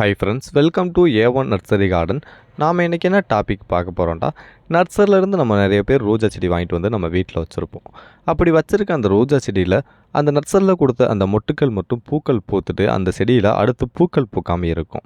Hi friends, welcome to A1 Nursery Garden. நாம் இன்றைக்கி என்ன டாபிக் பார்க்க போகிறோம்டா நர்சரிலேருந்து நம்ம நிறைய பேர் ரோஜா செடி வாங்கிட்டு வந்து நம்ம வீட்டில் வச்சுருப்போம் அப்படி வச்சுருக்க அந்த ரோஜா செடியில் அந்த நர்சரில் கொடுத்த அந்த மொட்டுக்கள் மட்டும் பூக்கள் பூத்துட்டு அந்த செடியில் அடுத்து பூக்கள் பூக்காமல் இருக்கும்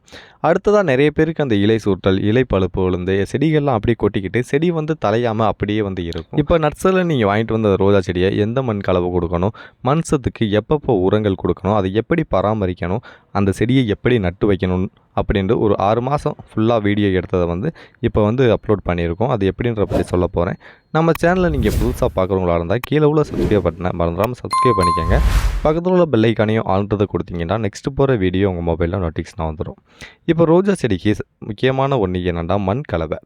அடுத்ததாக நிறைய பேருக்கு அந்த இலை சூட்டல் இலை பழுப்பு விழுந்து செடிகள்லாம் அப்படியே கொட்டிக்கிட்டு செடி வந்து தலையாமல் அப்படியே வந்து இருக்கும் இப்போ நர்சரில் நீங்கள் வாங்கிட்டு வந்த ரோஜா செடியை எந்த மண் கலவு கொடுக்கணும் மண்சத்துக்கு எப்பப்போ உரங்கள் கொடுக்கணும் அதை எப்படி பராமரிக்கணும் அந்த செடியை எப்படி நட்டு வைக்கணும் அப்படின்ட்டு ஒரு ஆறு மாதம் ஃபுல்லாக வீடியோ எடுத்ததை வந்து இப்போ வந்து அப்லோட் பண்ணியிருக்கோம் அது எப்படின்ற பற்றி சொல்ல போகிறேன் நம்ம சேனலில் நீங்கள் புதுசாக பார்க்குறவங்களா இருந்தால் கீழே உள்ள சப்ஸ்கிரைப் பட்டனை மறந்துடாமல் சப்ஸ்கிரைப் பண்ணிக்கோங்க பக்கத்தில் உள்ள பெல்லைக்கானையும் ஆல்ன்றதை கொடுத்தீங்கன்னா நெக்ஸ்ட்டு போகிற வீடியோ உங்கள் மொபைலில் நோட்டிஃபிகேஷனாக வந்துடும் இப்போ ரோஜா செடிக்கு முக்கியமான ஒன்று என்னென்னா மண் கலவை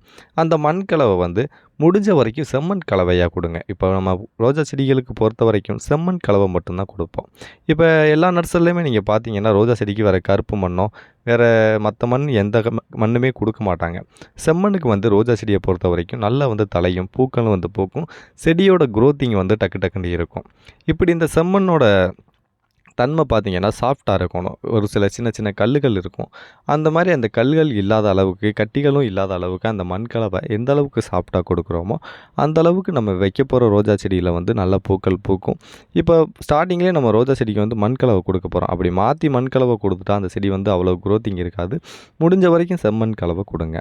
அந்த மண் கலவை வந்து முடிஞ்ச வரைக்கும் செம்மண் கலவையாக கொடுங்க இப்போ நம்ம ரோஜா செடிகளுக்கு பொறுத்த வரைக்கும் செம்மண் கலவை மட்டும்தான் கொடுப்போம் இப்போ எல்லா நர்சரிலையுமே நீங்கள் பார்த்தீங்கன்னா ரோஜா செடிக்கு வேறு கருப்பு மண்ணோ வேறு மற்ற மண் எந்த மண்ணுமே கொடுக்க மாட்டாங்க செம்மண்ணுக்கு வந்து ரோஜா செடியை பொறுத்த வரைக்கும் நல்லா வந்து தலையும் பூக்களும் வந்து போக்கும் செடியோட க்ரோத்திங் வந்து டக்கு டக்குன்னு இருக்கும் இப்படி இந்த செம்மண்ணோட தன்மை பார்த்திங்கன்னா சாஃப்டாக இருக்கணும் ஒரு சில சின்ன சின்ன கல்லுகள் இருக்கும் அந்த மாதிரி அந்த கல்கள் இல்லாத அளவுக்கு கட்டிகளும் இல்லாத அளவுக்கு அந்த மண் கலவை எந்த அளவுக்கு சாஃப்டாக கொடுக்குறோமோ அந்த அளவுக்கு நம்ம வைக்க போகிற ரோஜா செடியில் வந்து நல்ல பூக்கள் பூக்கும் இப்போ ஸ்டார்டிங்லேயே நம்ம ரோஜா செடிக்கு வந்து மண் கலவை கொடுக்க போகிறோம் அப்படி மாற்றி மண் கலவை கொடுத்துட்டா அந்த செடி வந்து அவ்வளோ குரோத்திங் இருக்காது முடிஞ்ச வரைக்கும் செம்மண் கலவை கொடுங்க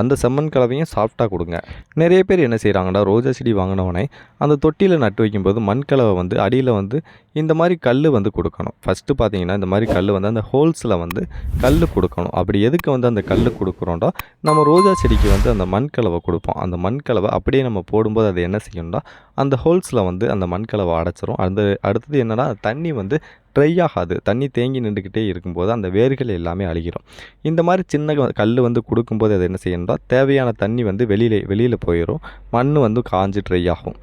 அந்த செம்மண் கலவையும் சாஃப்டாக கொடுங்க நிறைய பேர் என்ன செய்கிறாங்கன்னா ரோஜா செடி வாங்கினவனே அந்த தொட்டியில் நட்டு வைக்கும்போது மண் கலவை வந்து அடியில் வந்து இந்த மாதிரி கல் வந்து கொடுக்கும் கொடுக்கணும் ஃபஸ்ட்டு பார்த்தீங்கன்னா இந்த மாதிரி கல் வந்து அந்த ஹோல்ஸில் வந்து கல் கொடுக்கணும் அப்படி எதுக்கு வந்து அந்த கல் கொடுக்குறோண்டோ நம்ம ரோஜா செடிக்கு வந்து அந்த மண்கலவை கொடுப்போம் அந்த மண்கலவை அப்படியே நம்ம போடும்போது அது என்ன செய்யணும்னா அந்த ஹோல்ஸில் வந்து அந்த மண்கலவை அடைச்சிரும் அந்த அடுத்தது என்னென்னா தண்ணி வந்து ட்ரை ஆகாது தண்ணி தேங்கி நின்றுக்கிட்டே இருக்கும்போது அந்த வேர்கள் எல்லாமே அழுகிடும் இந்த மாதிரி சின்ன கல் வந்து கொடுக்கும்போது அது என்ன செய்யணும் தேவையான தண்ணி வந்து வெளியில் வெளியில் போயிடும் மண் வந்து காஞ்சு ட்ரை ஆகும்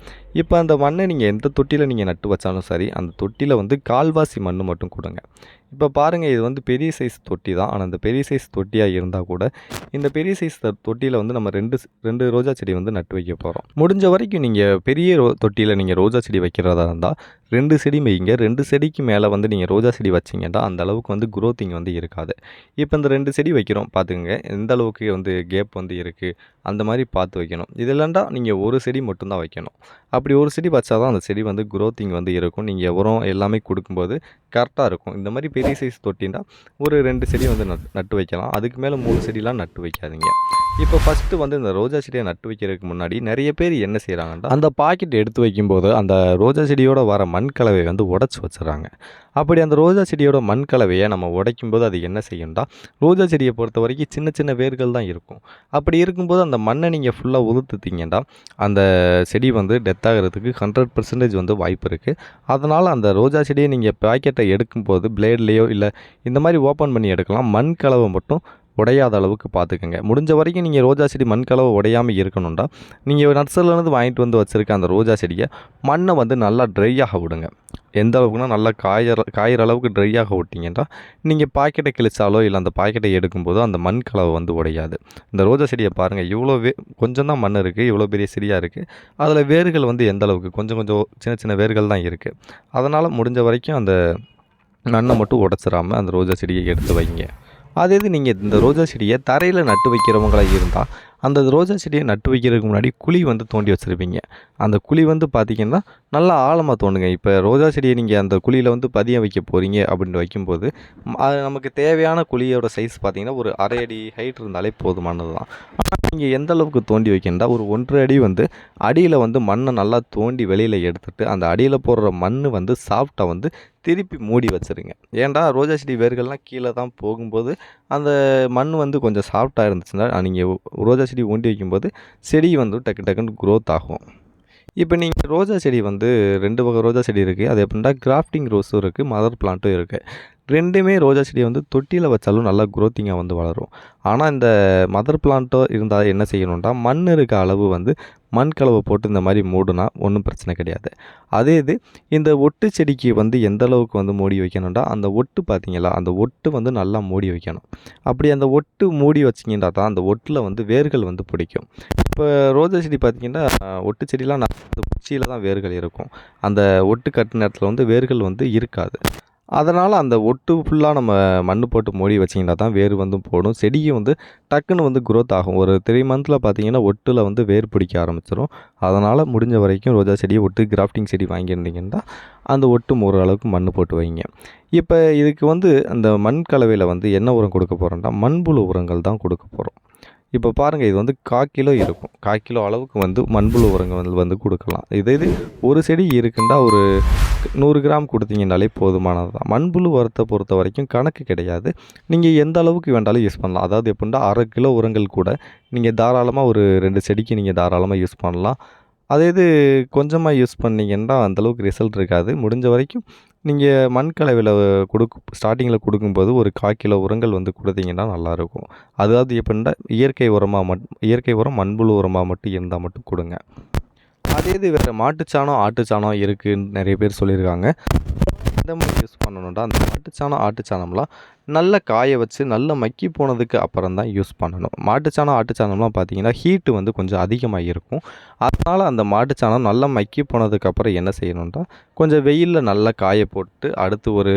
இப்போ அந்த மண்ணை நீங்கள் எந்த தொட்டியில் நீங்கள் நட்டு வச்சாலும் சரி அந்த தொட்டியில் வந்து கால்வாசி மண் மட்டும் கொடுங்க இப்போ பாருங்கள் இது வந்து பெரிய சைஸ் தொட்டி தான் ஆனால் அந்த பெரிய சைஸ் தொட்டியாக இருந்தால் கூட இந்த பெரிய சைஸ் தொட்டியில் வந்து நம்ம ரெண்டு ரெண்டு ரோஜா செடி வந்து நட்டு வைக்க போகிறோம் முடிஞ்ச வரைக்கும் நீங்கள் பெரிய ரோ தொட்டியில் நீங்கள் ரோஜா செடி வைக்கிறதா இருந்தால் ரெண்டு செடி வைங்க ரெண்டு செடிக்கு மேலே வந்து நீங்கள் ரோஜா செடி வச்சிங்கன்னா அந்த அளவுக்கு வந்து குரோத் இங்கே வந்து இருக்காது இப்போ இந்த ரெண்டு செடி வைக்கிறோம் பார்த்துக்கோங்க எந்த அளவுக்கு வந்து கேப் வந்து இருக்குது அந்த மாதிரி பார்த்து வைக்கணும் இது இல்லைண்டா நீங்கள் ஒரு செடி மட்டும்தான் வைக்கணும் அப்படி ஒரு செடி வச்சா தான் அந்த செடி வந்து குரோத் இங்கே வந்து இருக்கும் நீங்கள் உரம் எல்லாமே கொடுக்கும்போது கரெக்டாக இருக்கும் இந்த மாதிரி பெரிய சைஸ் தொட்டின்னா ஒரு ரெண்டு செடி வந்து நட் நட்டு வைக்கலாம் அதுக்கு மேலே மூணு செடிலாம் நட்டு வைக்காதீங்க இப்போ ஃபஸ்ட்டு வந்து இந்த ரோஜா செடியை நட்டு வைக்கிறதுக்கு முன்னாடி நிறைய பேர் என்ன செய்கிறாங்கன்னா அந்த பாக்கெட் எடுத்து வைக்கும்போது அந்த ரோஜா செடியோட வர மண் மண் கலவையை வந்து உடச்சி வச்சுறாங்க அப்படி அந்த ரோஜா செடியோட மண் கலவையை நம்ம உடைக்கும் போது அது என்ன செய்யும்டா ரோஜா செடியை பொறுத்த வரைக்கும் சின்ன சின்ன வேர்கள் தான் இருக்கும் அப்படி இருக்கும்போது அந்த மண்ணை நீங்கள் ஃபுல்லாக உதுத்துட்டீங்கன்னா அந்த செடி வந்து டெத் ஆகிறதுக்கு ஹண்ட்ரட் பர்சன்டேஜ் வந்து வாய்ப்பு இருக்குது அதனால் அந்த ரோஜா செடியை நீங்கள் பேக்கெட்டை எடுக்கும்போது பிளேட்லேயோ இல்லை இந்த மாதிரி ஓப்பன் பண்ணி எடுக்கலாம் மண் கலவை மட்டும் உடையாத அளவுக்கு பார்த்துக்கோங்க முடிஞ்ச வரைக்கும் நீங்கள் ரோஜா செடி மண் கலவு உடையாமல் இருக்கணும்டா நீங்கள் நர்சரிலேருந்து வாங்கிட்டு வந்து வச்சுருக்க அந்த ரோஜா செடியை மண்ணை வந்து நல்லா ட்ரை ஆக விடுங்க எந்த அளவுக்குனா நல்லா காயிற காயிற அளவுக்கு ட்ரை ஆக விட்டிங்கன்னா நீங்கள் பாக்கெட்டை கிழிச்சாலோ இல்லை அந்த பாக்கெட்டை எடுக்கும்போதோ அந்த மண் கலவை வந்து உடையாது இந்த ரோஜா செடியை பாருங்கள் இவ்வளோ வே கொஞ்சம்தான் மண் இருக்குது இவ்வளோ பெரிய செடியாக இருக்குது அதில் வேர்கள் வந்து எந்த அளவுக்கு கொஞ்சம் கொஞ்சம் சின்ன சின்ன வேர்கள் தான் இருக்குது அதனால் முடிஞ்ச வரைக்கும் அந்த மண்ணை மட்டும் உடச்சிடாமல் அந்த ரோஜா செடியை எடுத்து வைங்க அதே இது நீங்கள் இந்த ரோஜா செடியை தரையில் நட்டு வைக்கிறவங்களாக இருந்தால் அந்த ரோஜா செடியை நட்டு வைக்கிறதுக்கு முன்னாடி குழி வந்து தோண்டி வச்சுருப்பீங்க அந்த குழி வந்து பார்த்திங்கன்னா நல்லா ஆழமாக தோணுங்க இப்போ ரோஜா செடியை நீங்கள் அந்த குழியில் வந்து பதிய வைக்க போகிறீங்க அப்படின்னு வைக்கும்போது அது நமக்கு தேவையான குழியோட சைஸ் பார்த்திங்கன்னா ஒரு அரை அடி ஹைட் இருந்தாலே போதுமானது தான் நீங்கள் எந்த அளவுக்கு தோண்டி வைக்கின்றா ஒரு ஒன்றரை அடி வந்து அடியில் வந்து மண்ணை நல்லா தோண்டி வெளியில் எடுத்துகிட்டு அந்த அடியில் போடுற மண் வந்து சாஃப்டாக வந்து திருப்பி மூடி வச்சுருங்க ஏன்டா ரோஜா செடி வேர்கள்லாம் கீழே தான் போகும்போது அந்த மண் வந்து கொஞ்சம் சாஃப்டாக இருந்துச்சுன்னா நீங்கள் ரோஜா செடி ஒண்டி வைக்கும்போது செடி வந்து டக்கு டக்குன்னு க்ரோத் ஆகும் இப்போ நீங்கள் ரோஜா செடி வந்து ரெண்டு வகை ரோஜா செடி இருக்குது அது எப்படின்னா கிராஃப்டிங் ரோஸும் இருக்குது மதர் பிளான்ட்டும் இருக்குது ரெண்டுமே ரோஜா செடியை வந்து தொட்டியில் வச்சாலும் நல்லா குரோத்திங்காக வந்து வளரும் ஆனால் இந்த மதர் பிளான்ட்டோ இருந்தால் என்ன செய்யணும்னா மண் இருக்க அளவு வந்து மண் கலவை போட்டு இந்த மாதிரி மூடுனா ஒன்றும் பிரச்சனை கிடையாது அதே இது இந்த ஒட்டு செடிக்கு வந்து எந்த அளவுக்கு வந்து மூடி வைக்கணுன்றா அந்த ஒட்டு பார்த்தீங்களா அந்த ஒட்டு வந்து நல்லா மூடி வைக்கணும் அப்படி அந்த ஒட்டு மூடி வச்சிங்கன்றா தான் அந்த ஒட்டில் வந்து வேர்கள் வந்து பிடிக்கும் இப்போ ரோஜா செடி பார்த்திங்கன்னா ஒட்டு செடிலாம் அந்த உச்சியில் தான் வேர்கள் இருக்கும் அந்த ஒட்டு கட்டு இடத்துல வந்து வேர்கள் வந்து இருக்காது அதனால் அந்த ஒட்டு ஃபுல்லாக நம்ம மண் போட்டு மூடி வச்சிங்கன்னா தான் வேர் வந்து போடும் செடியும் வந்து டக்குன்னு வந்து க்ரோத் ஆகும் ஒரு த்ரீ மந்தில் பார்த்தீங்கன்னா ஒட்டில் வந்து வேர் பிடிக்க ஆரம்பிச்சிடும் அதனால் முடிஞ்ச வரைக்கும் ரோஜா செடியை ஒட்டு கிராஃப்டிங் செடி வாங்கியிருந்தீங்கன்னா அந்த ஒட்டு ஓரளவுக்கு மண் போட்டு வைங்க இப்போ இதுக்கு வந்து அந்த மண் கலவையில் வந்து என்ன உரம் கொடுக்க போகிறோம்னா மண்புழு உரங்கள் தான் கொடுக்க போகிறோம் இப்போ பாருங்கள் இது வந்து காக்கிலோ கிலோ இருக்கும் காக்கிலோ கிலோ அளவுக்கு வந்து மண்புழு உரங்கள் வந்து வந்து கொடுக்கலாம் இதே இது ஒரு செடி இருக்குண்டா ஒரு நூறு கிராம் கொடுத்தீங்கன்னாலே போதுமானது தான் மண்புழு உரத்தை பொறுத்த வரைக்கும் கணக்கு கிடையாது நீங்கள் எந்த அளவுக்கு வேண்டாலும் யூஸ் பண்ணலாம் அதாவது எப்படின்னா அரை கிலோ உரங்கள் கூட நீங்கள் தாராளமாக ஒரு ரெண்டு செடிக்கு நீங்கள் தாராளமாக யூஸ் பண்ணலாம் அதே இது கொஞ்சமாக யூஸ் பண்ணிங்கன்னா அந்தளவுக்கு ரிசல்ட் இருக்காது முடிஞ்ச வரைக்கும் நீங்கள் மண் கலவையில் கொடுக்க ஸ்டார்டிங்கில் கொடுக்கும்போது ஒரு கால் கிலோ உரங்கள் வந்து கொடுத்தீங்கன்னா நல்லாயிருக்கும் அதாவது எப்படின்னா இயற்கை உரமாக மட் இயற்கை உரம் மண்புழு உரமாக மட்டும் இருந்தால் மட்டும் கொடுங்க அதே இது வேறு மாட்டுச்சாணம் ஆட்டுச்சாணம் இருக்குதுன்னு நிறைய பேர் சொல்லியிருக்காங்க எந்த மாதிரி யூஸ் பண்ணணும்டா அந்த மாட்டுச்சாணம் ஆட்டுச்சாணம்லாம் நல்ல காய வச்சு நல்லா மக்கி போனதுக்கு அப்புறம் தான் யூஸ் பண்ணணும் மாட்டுச்சாணம் ஆட்டுச்சாணம்லாம் பார்த்தீங்கன்னா ஹீட்டு வந்து கொஞ்சம் அதிகமாக இருக்கும் அதனால் அந்த மாட்டுச்சாணம் நல்லா மக்கி போனதுக்கப்புறம் என்ன செய்யணும்டா கொஞ்சம் வெயிலில் நல்லா காய போட்டு அடுத்து ஒரு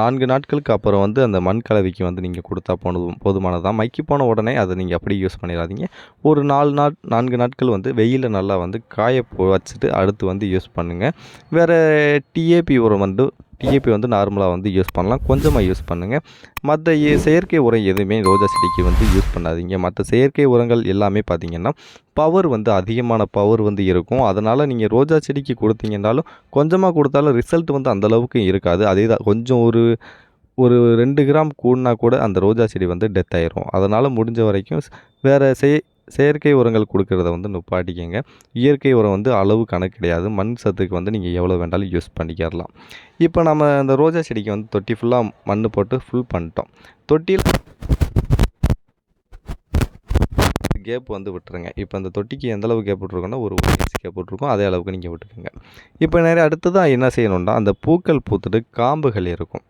நான்கு நாட்களுக்கு அப்புறம் வந்து அந்த மண் கலவிக்கு வந்து நீங்கள் கொடுத்தா போனதும் போதுமானது மக்கி போன உடனே அதை நீங்கள் அப்படியே யூஸ் பண்ணிடாதீங்க ஒரு நாலு நாட் நான்கு நாட்கள் வந்து வெயிலில் நல்லா வந்து காய வச்சுட்டு அடுத்து வந்து யூஸ் பண்ணுங்கள் வேறு டிஏபி உரம் வந்து டிஏபி வந்து நார்மலாக வந்து யூஸ் பண்ணலாம் கொஞ்சமாக யூஸ் பண்ணுங்கள் மற்ற செயற்கை உரம் எதுவுமே ரோஜா செடிக்கு வந்து யூஸ் பண்ணாதீங்க மற்ற செயற்கை உரங்கள் எல்லாமே பார்த்திங்கன்னா பவர் வந்து அதிகமான பவர் வந்து இருக்கும் அதனால் நீங்கள் ரோஜா செடிக்கு கொடுத்தீங்கன்னாலும் கொஞ்சமாக கொடுத்தாலும் ரிசல்ட் வந்து அந்தளவுக்கு இருக்காது அதே தான் கொஞ்சம் ஒரு ஒரு ரெண்டு கிராம் கூடினா கூட அந்த ரோஜா செடி வந்து டெத் ஆயிரும் அதனால் முடிஞ்ச வரைக்கும் வேறு செய் செயற்கை உரங்கள் கொடுக்குறத வந்து நுப்பாட்டிக்கங்க இயற்கை உரம் வந்து அளவு கணக்கு கிடையாது மண் சத்துக்கு வந்து நீங்கள் எவ்வளோ வேண்டாலும் யூஸ் பண்ணிக்கிறலாம் இப்போ நம்ம அந்த ரோஜா செடிக்கு வந்து தொட்டி ஃபுல்லாக மண் போட்டு ஃபுல் பண்ணிட்டோம் தொட்டியில் கேப் வந்து விட்டுருங்க இப்போ அந்த தொட்டிக்கு எந்த அளவு கேப் விட்டுருக்கோன்னா ஒரு இன்ச் கேப் விட்டுருக்கோம் அதே அளவுக்கு நீங்கள் விட்டுருங்க இப்போ நிறைய அடுத்ததாக என்ன செய்யணுன்னா அந்த பூக்கள் பூத்துட்டு காம்புகள் இருக்கும்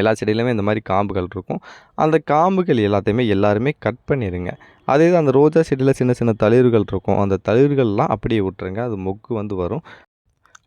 எல்லா செடியிலுமே இந்த மாதிரி காம்புகள் இருக்கும் அந்த காம்புகள் எல்லாத்தையுமே எல்லாருமே கட் பண்ணிடுங்க அதே தான் அந்த ரோஜா செடியில் சின்ன சின்ன தளிர்கள் இருக்கும் அந்த தளிர்கள்லாம் அப்படியே விட்ருங்க அது மொக்கு வந்து வரும்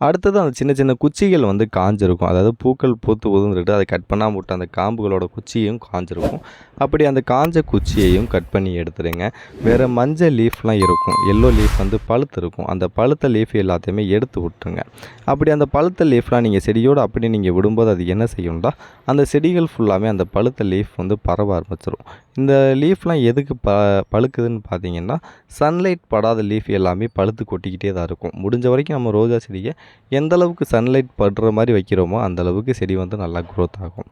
அடுத்தது அந்த சின்ன சின்ன குச்சிகள் வந்து காஞ்சிருக்கும் அதாவது பூக்கள் பூத்து உதுந்துட்டு அதை கட் பண்ணாமல் விட்டு அந்த காம்புகளோட குச்சியும் காஞ்சிருக்கும் அப்படி அந்த காஞ்ச குச்சியையும் கட் பண்ணி எடுத்துடுங்க வேறு மஞ்சள் லீஃப்லாம் இருக்கும் எல்லோ லீஃப் வந்து பழுத்து இருக்கும் அந்த பழுத்த லீஃப் எல்லாத்தையுமே எடுத்து விட்டுருங்க அப்படி அந்த பழுத்த லீஃப்லாம் நீங்கள் செடியோடு அப்படி நீங்கள் விடும்போது அது என்ன செய்யும்டா அந்த செடிகள் ஃபுல்லாகவே அந்த பழுத்த லீஃப் வந்து பரவ ஆரம்பிச்சிடும் இந்த லீஃப்லாம் எதுக்கு ப பழுக்குதுன்னு பார்த்தீங்கன்னா சன்லைட் படாத லீஃப் எல்லாமே பழுத்து கொட்டிக்கிட்டே தான் இருக்கும் முடிஞ்ச வரைக்கும் நம்ம ரோஜா செடியை எந்த அளவுக்கு சன்லைட் படுற மாதிரி வைக்கிறோமோ அந்தளவுக்கு செடி வந்து நல்லா க்ரோத் ஆகும்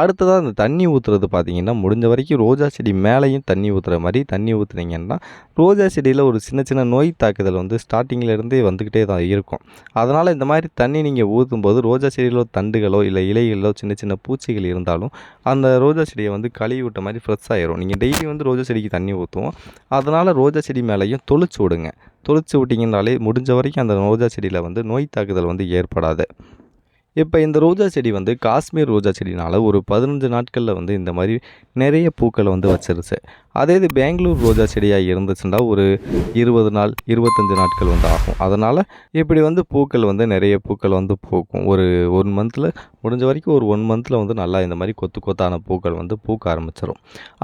அடுத்ததாக அந்த தண்ணி ஊற்றுறது பார்த்திங்கன்னா முடிஞ்ச வரைக்கும் ரோஜா செடி மேலேயும் தண்ணி ஊற்றுற மாதிரி தண்ணி ஊற்றுனீங்கன்னா ரோஜா செடியில் ஒரு சின்ன சின்ன நோய் தாக்குதல் வந்து ஸ்டார்டிங்கிலேருந்தே வந்துக்கிட்டே தான் இருக்கும் அதனால் இந்த மாதிரி தண்ணி நீங்கள் ஊற்றும்போது ரோஜா செடியிலோ தண்டுகளோ இல்லை இலைகளோ சின்ன சின்ன பூச்சிகள் இருந்தாலும் அந்த ரோஜா செடியை வந்து கழுவி விட்ட மாதிரி ஃப்ரெஷ் ஆயிரும் நீங்கள் டெய்லி வந்து ரோஜா செடிக்கு தண்ணி ஊற்றுவோம் அதனால் ரோஜா செடி மேலேயும் தொளிச்சு விடுங்க தொளிச்சு விட்டிங்கனாலே முடிஞ்ச வரைக்கும் அந்த ரோஜா செடியில் வந்து நோய் தாக்குதல் வந்து ஏற்படாது இப்போ இந்த ரோஜா செடி வந்து காஷ்மீர் ரோஜா செடினால் ஒரு பதினஞ்சு நாட்களில் வந்து இந்த மாதிரி நிறைய பூக்களை வந்து வச்சிருச்சு அதே இது பெங்களூர் ரோஜா செடியாக இருந்துச்சுன்னா ஒரு இருபது நாள் இருபத்தஞ்சி நாட்கள் வந்து ஆகும் அதனால் இப்படி வந்து பூக்கள் வந்து நிறைய பூக்கள் வந்து பூக்கும் ஒரு ஒன் மந்தில் முடிஞ்ச வரைக்கும் ஒரு ஒன் மந்தில் வந்து நல்லா இந்த மாதிரி கொத்து கொத்தான பூக்கள் வந்து பூக்க ஆரம்பிச்சிடும்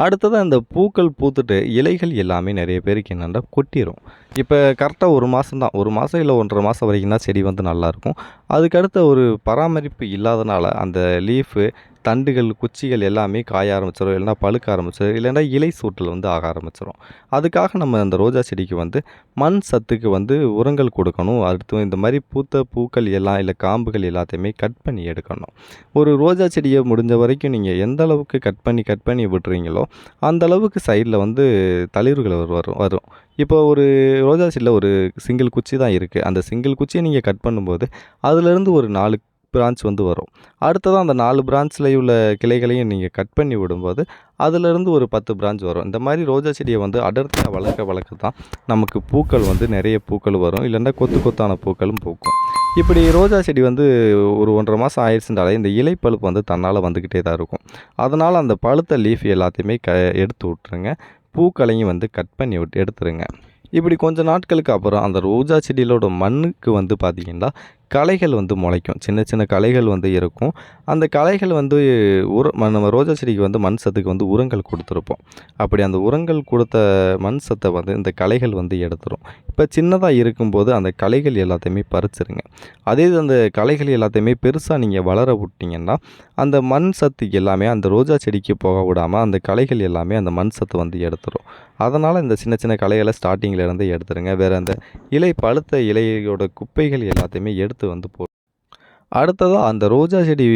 அடுத்ததாக இந்த பூக்கள் பூத்துட்டு இலைகள் எல்லாமே நிறைய பேருக்கு என்னென்னா கொட்டிடும் இப்போ கரெக்டாக ஒரு மாதம் தான் ஒரு மாதம் இல்லை ஒன்றரை மாதம் வரைக்கும் தான் செடி வந்து நல்லாயிருக்கும் அதுக்கடுத்த ஒரு பர பராமரிப்பு இல்லாதனால் அந்த லீஃபு தண்டுகள் குச்சிகள் எல்லாமே காய ஆரம்பிச்சிடும் இல்லைன்னா பழுக்க ஆரம்பிச்சிடும் இல்லைன்னா இலை சூட்டில் வந்து ஆக ஆரம்பிச்சிடும் அதுக்காக நம்ம அந்த ரோஜா செடிக்கு வந்து மண் சத்துக்கு வந்து உரங்கள் கொடுக்கணும் அடுத்து இந்த மாதிரி பூத்த பூக்கள் எல்லாம் இல்லை காம்புகள் எல்லாத்தையுமே கட் பண்ணி எடுக்கணும் ஒரு ரோஜா செடியை முடிஞ்ச வரைக்கும் நீங்கள் எந்த அளவுக்கு கட் பண்ணி கட் பண்ணி விடுறீங்களோ அந்த அளவுக்கு சைடில் வந்து தளிர்கள் வரும் வரும் இப்போ ஒரு ரோஜா செடியில் ஒரு சிங்கிள் குச்சி தான் இருக்குது அந்த சிங்கிள் குச்சியை நீங்கள் கட் பண்ணும்போது அதுலேருந்து ஒரு நாலு பிரான்ச் வந்து வரும் அடுத்ததாக அந்த நாலு பிரான்ச்சில் உள்ள கிளைகளையும் நீங்கள் கட் பண்ணி விடும்போது அதிலேருந்து ஒரு பத்து பிரான்ச் வரும் இந்த மாதிரி ரோஜா செடியை வந்து அடர்த்தியாக வளர்க்க வளர்க்க தான் நமக்கு பூக்கள் வந்து நிறைய பூக்கள் வரும் இல்லைன்னா கொத்து கொத்தான பூக்களும் பூக்கும் இப்படி ரோஜா செடி வந்து ஒரு ஒன்றரை மாதம் ஆயிடுச்சுன்றாலே இந்த இலை பழுப்பு வந்து தன்னால் வந்துக்கிட்டே தான் இருக்கும் அதனால் அந்த பழுத்த லீஃப் எல்லாத்தையுமே க எடுத்து விட்ருங்க பூக்களையும் வந்து கட் பண்ணி விட்டு எடுத்துருங்க இப்படி கொஞ்சம் நாட்களுக்கு அப்புறம் அந்த ரோஜா செடியிலோட மண்ணுக்கு வந்து பார்த்திங்கன்னா கலைகள் வந்து முளைக்கும் சின்ன சின்ன கலைகள் வந்து இருக்கும் அந்த கலைகள் வந்து உர நம்ம ரோஜா செடிக்கு வந்து மண் சத்துக்கு வந்து உரங்கள் கொடுத்துருப்போம் அப்படி அந்த உரங்கள் கொடுத்த மண் சத்தை வந்து இந்த கலைகள் வந்து எடுத்துரும் இப்போ சின்னதாக இருக்கும்போது அந்த கலைகள் எல்லாத்தையுமே பறிச்சிருங்க அதே அந்த கலைகள் எல்லாத்தையுமே பெருசாக நீங்கள் வளர விட்டிங்கன்னா அந்த மண் சத்து எல்லாமே அந்த ரோஜா செடிக்கு போக விடாமல் அந்த கலைகள் எல்லாமே அந்த மண் சத்து வந்து எடுத்துரும் அதனால் இந்த சின்ன சின்ன கலைகளை ஸ்டார்டிங்கில் இருந்து எடுத்துருங்க வேறு அந்த இலை பழுத்த இலையோட குப்பைகள் எல்லாத்தையுமே எடுத்து எடுத்து வந்து போ அடுத்ததாக அந்த ரோஜா செடி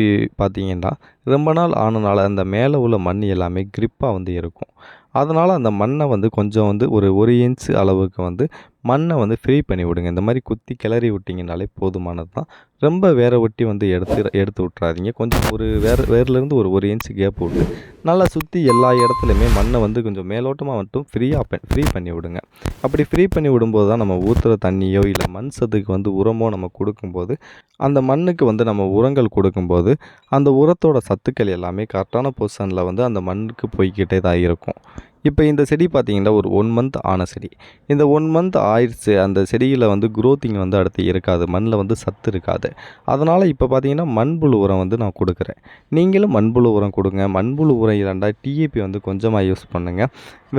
பார்த்திங்கன்னா ரொம்ப நாள் ஆனனால அந்த மேலே உள்ள மண் எல்லாமே க்ரிப்பாக வந்து இருக்கும் அதனால் அந்த மண்ணை வந்து கொஞ்சம் வந்து ஒரு ஒரு இன்ச்சு அளவுக்கு வந்து மண்ணை வந்து ஃப்ரீ பண்ணி விடுங்க இந்த மாதிரி குத்தி கிளறி விட்டிங்கனாலே போதுமானது தான் ரொம்ப வேற ஒட்டி வந்து எடுத்து எடுத்து விட்றாதீங்க கொஞ்சம் ஒரு வேறு வேர்லேருந்து ஒரு ஒரு இன்ச்சு கேப் விட்டு நல்லா சுற்றி எல்லா இடத்துலையுமே மண்ணை வந்து கொஞ்சம் மேலோட்டமாக மட்டும் ஃப்ரீயாக ப ஃப்ரீ பண்ணி விடுங்க அப்படி ஃப்ரீ பண்ணி விடும்போது தான் நம்ம ஊற்றுற தண்ணியோ இல்லை மண் சத்துக்கு வந்து உரமோ நம்ம கொடுக்கும்போது அந்த மண்ணுக்கு வந்து நம்ம உரங்கள் கொடுக்கும்போது அந்த உரத்தோட சத்துக்கள் எல்லாமே கரெக்டான பொசனில் வந்து அந்த மண்ணுக்கு போய்கிட்டே தான் இருக்கும் இப்போ இந்த செடி பார்த்திங்கன்னா ஒரு ஒன் மந்த் ஆன செடி இந்த ஒன் மந்த் ஆயிடுச்சு அந்த செடியில் வந்து குரோத்திங் வந்து அடுத்து இருக்காது மண்ணில் வந்து சத்து இருக்காது அதனால் இப்போ பார்த்தீங்கன்னா மண்புழு உரம் வந்து நான் கொடுக்குறேன் நீங்களும் மண்புழு உரம் கொடுங்க மண்புழு உரம் இரண்டாக டிஏபி வந்து கொஞ்சமாக யூஸ் பண்ணுங்கள்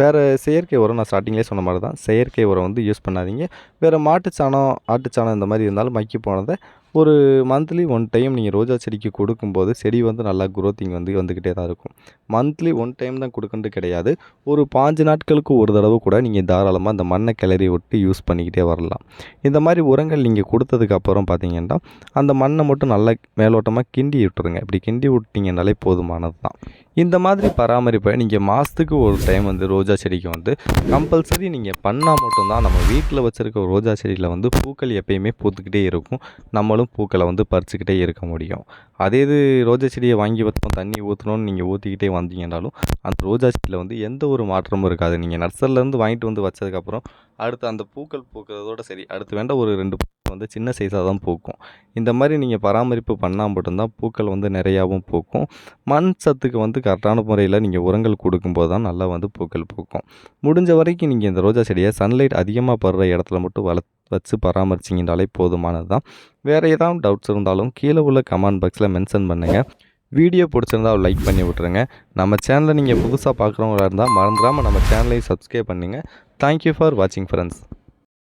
வேறு செயற்கை உரம் நான் ஸ்டார்டிங்லேயே சொன்ன மாதிரி தான் செயற்கை உரம் வந்து யூஸ் பண்ணாதீங்க வேறு மாட்டுச்சாணம் ஆட்டுச்சாணம் இந்த மாதிரி இருந்தாலும் மக்கி போனதை ஒரு மந்த்லி ஒன் டைம் நீங்கள் ரோஜா செடிக்கு கொடுக்கும்போது செடி வந்து நல்லா குரோத்திங் வந்து வந்துக்கிட்டே தான் இருக்கும் மந்த்லி ஒன் டைம் தான் கொடுக்கறது கிடையாது ஒரு பாஞ்சு நாட்களுக்கு ஒரு தடவை கூட நீங்கள் தாராளமாக அந்த மண்ணை கிளறி விட்டு யூஸ் பண்ணிக்கிட்டே வரலாம் இந்த மாதிரி உரங்கள் நீங்கள் கொடுத்ததுக்கப்புறம் பார்த்தீங்கன்னா அந்த மண்ணை மட்டும் நல்லா மேலோட்டமாக கிண்டி விட்டுருங்க இப்படி கிண்டி விட்டிங்கனாலே போதுமானது தான் இந்த மாதிரி பராமரிப்பை நீங்கள் மாதத்துக்கு ஒரு டைம் வந்து ரோஜா செடிக்கு வந்து கம்பல்சரி நீங்கள் பண்ணால் மட்டும்தான் நம்ம வீட்டில் வச்சுருக்க ரோஜா செடியில் வந்து பூக்கள் எப்பயுமே பூத்துக்கிட்டே இருக்கும் நம்மளும் பூக்களை வந்து பறிச்சுக்கிட்டே இருக்க முடியும் அதே இது ரோஜா செடியை வாங்கி வைத்தோம் தண்ணி ஊற்றணும்னு நீங்கள் ஊற்றிக்கிட்டே வந்தீங்கனாலும் அந்த ரோஜா செடியில் வந்து எந்த ஒரு மாற்றமும் இருக்காது நீங்கள் நர்சரிலேருந்து வாங்கிட்டு வந்து வச்சதுக்கப்புறம் அடுத்து அந்த பூக்கள் பூக்கிறதோட சரி அடுத்து வேண்டாம் ஒரு ரெண்டு வந்து சின்ன சைஸாக தான் பூக்கும் இந்த மாதிரி நீங்கள் பராமரிப்பு பண்ணால் மட்டும்தான் பூக்கள் வந்து நிறையாவும் பூக்கும் மண் சத்துக்கு வந்து கரெக்டான முறையில் நீங்கள் உரங்கள் கொடுக்கும்போது தான் நல்லா வந்து பூக்கள் பூக்கும் முடிஞ்ச வரைக்கும் நீங்கள் இந்த ரோஜா செடியை சன்லைட் அதிகமாக படுற இடத்துல மட்டும் வளர்த்து வச்சு பராமரிச்சிங்கன்றாலே போதுமானது தான் வேறு ஏதாவது டவுட்ஸ் இருந்தாலும் கீழே உள்ள கமெண்ட் பாக்ஸில் மென்ஷன் பண்ணுங்கள் வீடியோ பிடிச்சிருந்தா லைக் பண்ணி விட்ருங்க நம்ம சேனலை நீங்கள் புதுசாக பார்க்குறவங்களா இருந்தால் மறந்துடாமல் நம்ம சேனலையும் சப்ஸ்கிரைப் பண்ணுங்கள் தேங்க்யூ ஃபார் வாட்சிங் ஃப்ரெண்ட்ஸ்